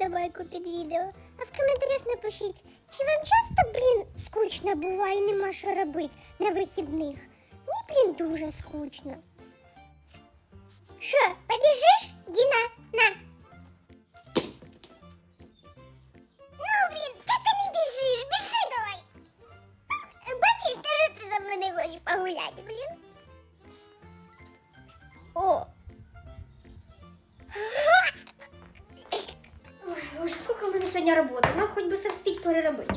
вподобайку під відео. А в коментарях напишіть, чи вам часто, блін, скучно буває нема що робити на вихідних? Мені, блін, дуже скучно. Що, побіжиш, переробити.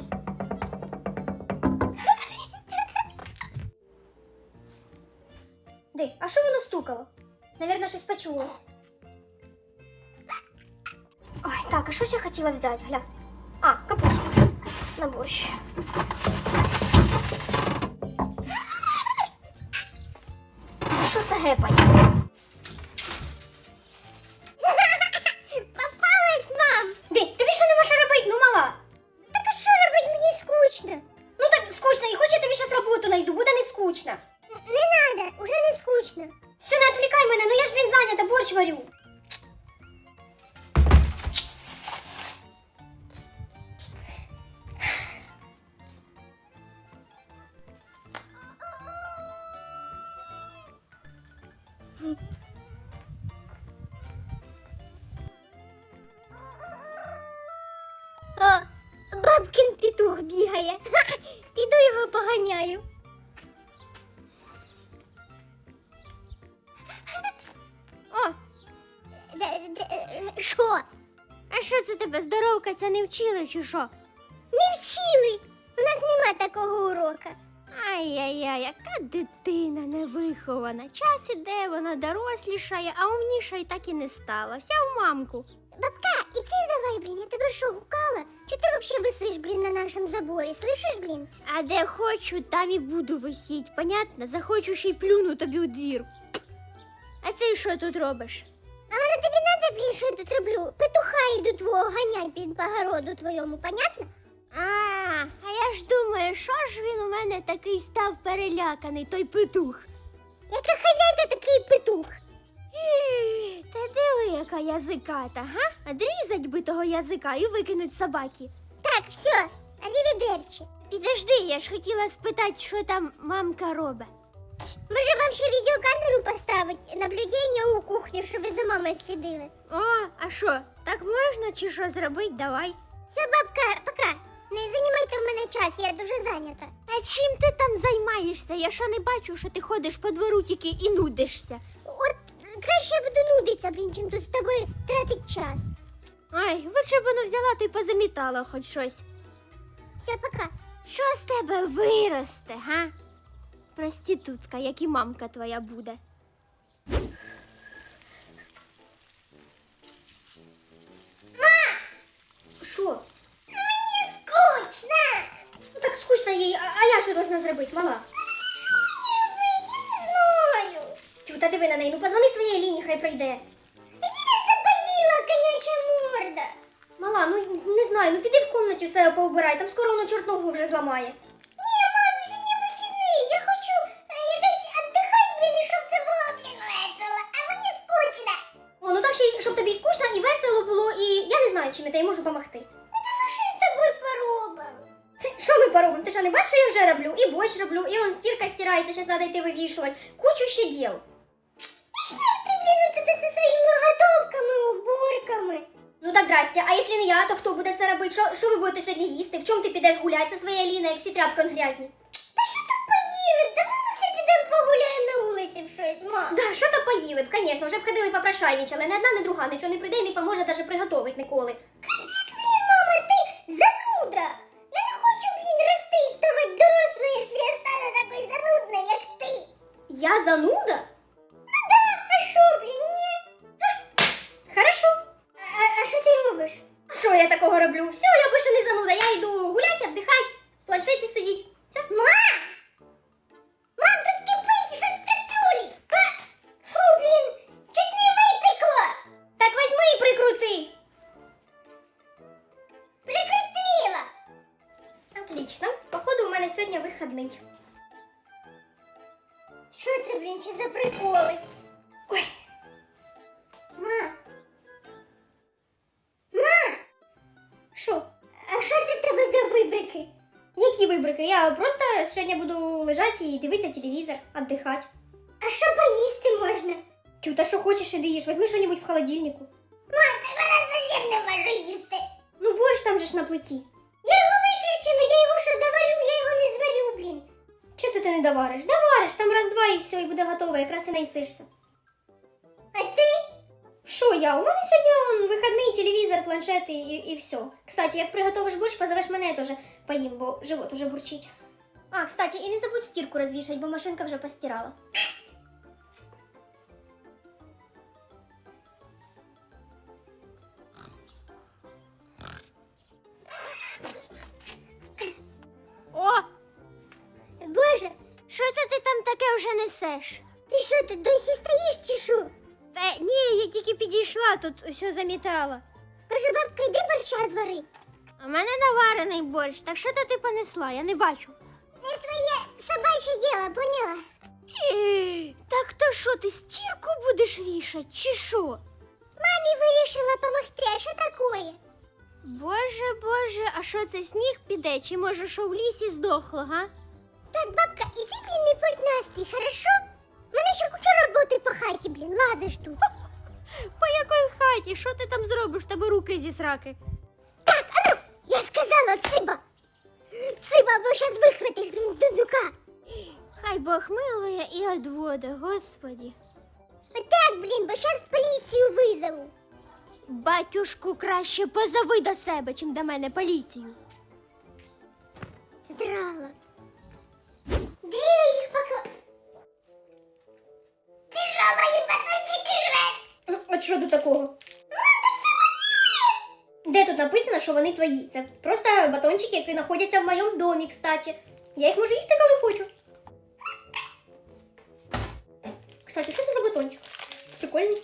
Ди, а що воно стукало? Навірно, щось почулось. Ой, так, а що ж я хотіла взяти, гля? А, капусту на борщ. А що це гепає? Що це тебе здоровка не вчили чи що? Не вчили. У нас нема такого урока. Ай-яй-яй, яка дитина невихована. Час іде, вона дорослішає, а умніша так і не стала. Вся в мамку. Бабка, і ти давай, блін, я тебе що, гукала? Чи ти взагалі висиш, блін, на нашому заборі? Слышиш, блін? А де хочу, там і буду висіть, понятно? Захочу ще й плюну тобі у двір. А ти що тут робиш? А воно тобі надо, що тут роблю? Петуха йду твого ганять під погороду твоєму, понятно? А, а я ж думаю, що ж він у мене такий став переляканий, той петух. Яка хазяйка такий петух? Та диви, яка язиката, га? Одрізать би того язика і викинуть собаки. Так, все, арівідерчі. Підожди, я ж хотіла спитати, що там мамка робить. Може вам ще відеокамеру поставити, наблюдення у кухні, щоб ви за мамою слідили. О, а що, так можна чи що зробити? Давай. Все, бабка, пока. Не займайте в мене час, я дуже зайнята. А чим ти там займаєшся? Я що не бачу, що ти ходиш по двору тільки і нудишся. От краще я буду нудитися, блін, чим тут з тобою тратить час. Ай, лучше б воно взяла та й позамітала хоч щось. Все, пока. Що з тебе виросте, га? Проститутка, як і мамка твоя буде. Ма! Що? Мені скучно! Ну так скучно їй, а, я що должна зробити, мала? Тю, та диви на неї, ну позвони своїй лінії, хай прийде. Мені заболіла коняча морда. Мала, ну не знаю, ну піди в комнаті все поубирай, там скоро воно чорт вже зламає. Ну й щоб тобі скучно, і весело було, і я не знаю, чим я тобі можу допомогти. Ну давай що з тобою поробимо? Що ми поробимо? Ти що не бачиш, що я вже роблю? І борщ роблю, і он стірка стирається, зараз треба йти вивішувати. Кучу ще діл. Пішли ти, блін, у тебе зі своїми готовками, уборками. Ну так здрасте, а якщо не я, то хто буде це робити? Що, що ви будете сьогодні їсти? В чому ти підеш гуляти зі своєю Аліною, як всі тряпки он грязні? Та що там поїли? Давай лучше підемо погуляємо на щось, мам. Да, що то поїли б, звісно, вже б ходили попрошайничали. Не одна, не друга нічого не прийде і не поможе навіть приготувати ніколи. Блін, мама, ти зануда. Я не хочу, блін, рости і ставати дорослою, якщо я стану такою занудною, як ти. Я зануда? Ну да, а що, блін, ні? Хорошо. А, а що ти робиш? А що я такого роблю? Все, сегодня выходный. Что это, блин, что за приколы? Ой. Ма. Ма. Що? А що це тебе за вибрики? Які вибрики? Я просто сьогодні буду лежати і дивитися телевізор, віддихати. А що поїсти можна? Тю, та що хочеш, іди їж. Візьми щось в холодильнику. Мам, так вона зовсім не може їсти. Ну борщ там же ж на плиті. Я його виключила, я його що доварю, я зварю, блін. Чого ти не довариш? Довариш, там раз-два і все, і буде готово, якраз і наїсишся. А ти? Що я? У мене сьогодні он, вихідний телевізор, планшет і, і, все. Кстати, як приготовиш борщ, позовеш мене теж поїм, бо живот уже бурчить. А, кстати, і не забудь стірку розвішати, бо машинка вже постирала. Несеш? Ти що тут досі стоїш чи що? Та ні, я тільки підійшла, тут усе замітала. Каже, бабка, йди борща звари. У мене наварений борщ, так що то ти понесла, я не бачу. Не твоє собаче діло, поняла? Е, Так то що, ти стірку будеш вішати, чи що? Мамі вирішила помогти, а що такое? Боже, боже, а що це сніг піде, чи може що в лісі здохло, га? Так, бабка, іди блін не порть настрій, хорошо? Хаті, блін, лазиш тут. По якої хаті? Що ти там зробиш? Тебе руки зі сраки. Так, а ну, я сказала, циба. Циба, бо щас вихватиш, блін, дундука. Хай Бог милує і одвода, господі. Так, блін, бо щас поліцію визову. Батюшку краще позови до себе, чим до мене поліцію. Драла. Де жреш? Що до такого? Де тут написано, що вони твої? Це просто батончики, які знаходяться в моєму домі, кстати. Я їх можу їсти, коли хочу. Кстати, що це за батончик? Прикольний.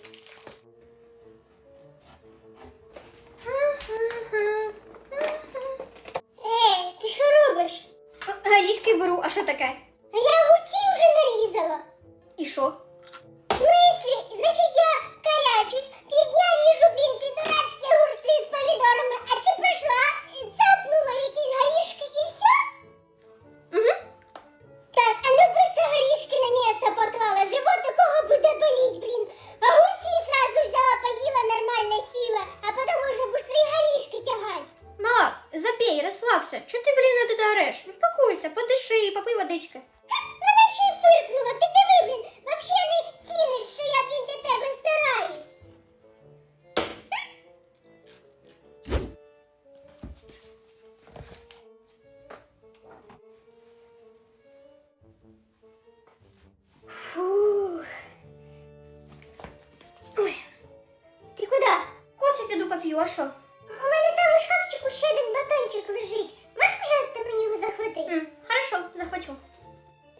А що? У мене там у шкафчику ще один батончик лежить. Можеш, пожалуйста, мені його захватити? Mm, хорошо, захочу.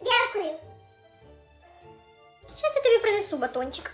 Дякую. Зараз я тобі принесу батончик.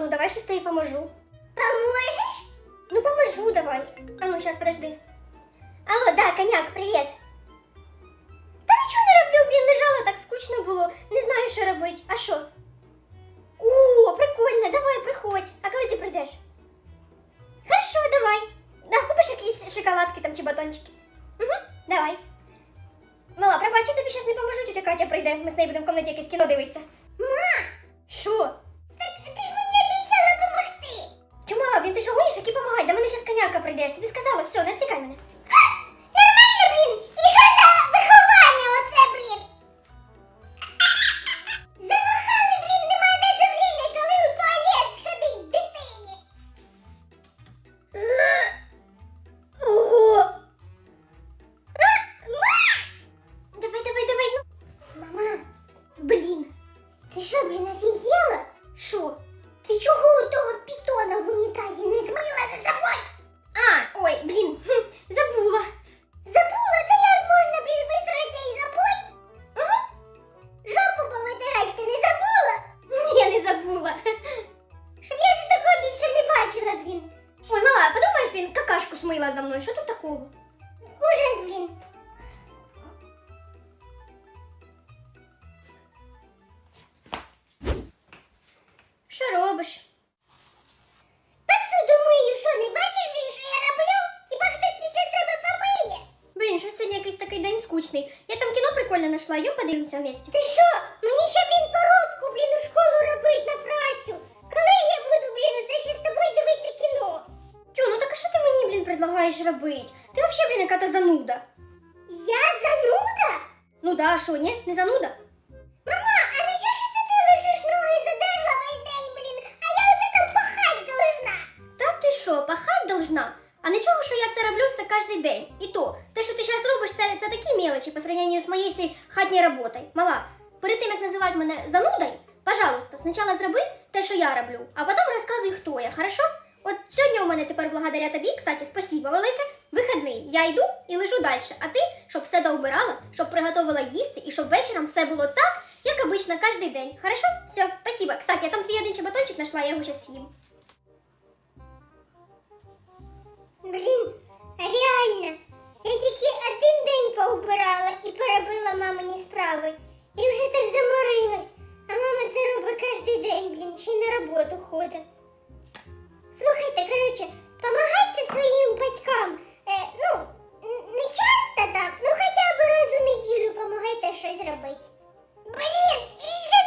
Ну давай щось тобі поможу. Поможеш? Ну поможу давай. А ну, сейчас, подожди. Алло, да, коняк, привет. Та нічого не роблю, блін, лежала, так скучно було. Не знаю, що робити. А що? О, прикольно, давай, приходь. А коли ти прийдеш? Хорошо, давай. Да, купиш якісь шоколадки там чи батончики. Угу, давай. Мала, пробач, я тобі зараз не поможу, тетя Катя прийде. Ми з нею будемо в кімнаті якесь кіно дивитися. Ма, Що? До коняка прийдеш. Тебе сказала, все, не отвлекай мене. Що робиш? Посуду мию, що не бачиш, блін, що я роблю? Хіба хтось після себе помиє? Блін, що сьогодні якийсь такий день скучний. Я там кіно прикольне знайшла, йо подивимося вместе. Ти що? Мені ще, блін, поробку, блін, у школу робить на працю. Коли я буду, блін, це ще з тобою дивитися кіно? Тю, ну так а що ти мені, блін, предлагаєш робити? Ти взагалі, блін, яка-то зануда. Я зануда? Ну да, а що, ні? Не зануда? Кожен день. І то, те, що ти зараз робиш, це, це такі мелочі по сравнению з моєю всій хатньою роботою. Мала, перед тим, як називати мене занудою, пожалуйста, спочатку зроби те, що я роблю, а потім розказуй, хто я, хорошо? От сьогодні у мене тепер благодаря тобі, кстати, спасибо велике, вихідний. Я йду і лежу далі, а ти, щоб все доубирала, щоб приготувала їсти і щоб вечором все було так, як обично, кожен день. Хорошо? Все, спасибо. Кстати, я там твій один ще батончик знайшла, я його зараз з'їм. Блін, Реально, я тільки один день поубирала і поробила мамині справи. І вже так заморилась. А мама це робить кожен день, блін, ще й на роботу ходить. Слухайте, коротше, допомагайте своїм батькам. Е, ну, не часто так, ну хоча б раз у неділю помагайте щось робити. Блін, і ще